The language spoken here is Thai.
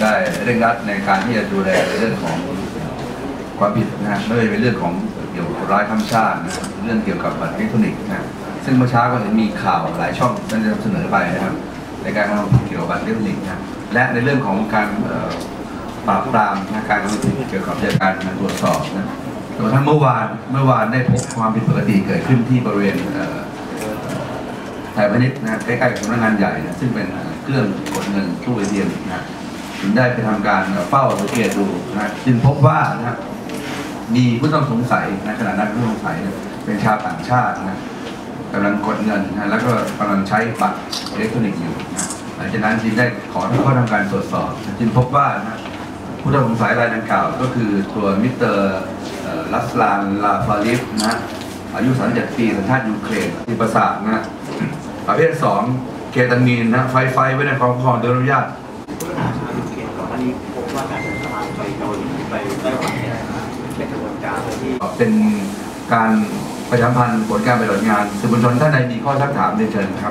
ได้เร่งรัดในการที่จะดูแลเรื่องของความผิดนะฮะไม่ว่าจะเป็นเรื่องของเกี่ยวกับร้ายข้ามชาตินะเรื่องเกี่ยวกับบัตรอิเล็กทรอนิกส์นะซึ่งเมื่อเช้าก็เห็นมีข่าวหลายช่องได้นำเสนอไปนะครับในการทำเกี่ยวกับบัตรอิเล็กทรอนิกส์นะและในเรื่องของการปราบปรามนะการระทำผิดเกี่ยวกับการตรวจสอบนะจนกระทั่งเมื่อวานเมื่อวานได้พบความผิดปกติเกิดขึ้นที่บริเวณ ไทยพาณิชย์นะใกล้ๆกับสำนักงานใหญ่นะซึ่งเป็นเครื่องกดเงินตู้เอทีเอ็มนะถึงได้ไปทำการเฝ้าสังเกตดูนะจึงพบว่านะมีผู้ต้องสงสัยนะขณะนั้นผู้ต้องสงสัยเป็นชาวต่างชาตินะกำลังกดเงินนะแล้วก็กำลังใช้บัตรอิเล็กทรอนิกส์อยู่นะหลังจากนั้นจึงได้ขอเข้าทำการตรวจสอบจึงพบว่านะผู้ต้องสงสัยรายดังกล่าว ก็คือตัวมิสเตอร์ลัสลานลาฟาลิฟนะอายุ 37 ปีสัญชาติยูเครนมีประสาทนะ ประเภท2เคตามีนนะไฟไฟไว้ในครอบครองโดยอนุญาตผู้ต้องหาชาวยูเครนก่อนหน้านี้พบว่าการเดินทางไปเกาหลีไปไต้หวันเนี่ยเป็นกระบวนการที่เป็นการประชาสัมพันธ์ผลการปฏิบัติงานสื่อมวลชนท่านใดมีข้อสักถามเรียนเชิญครับ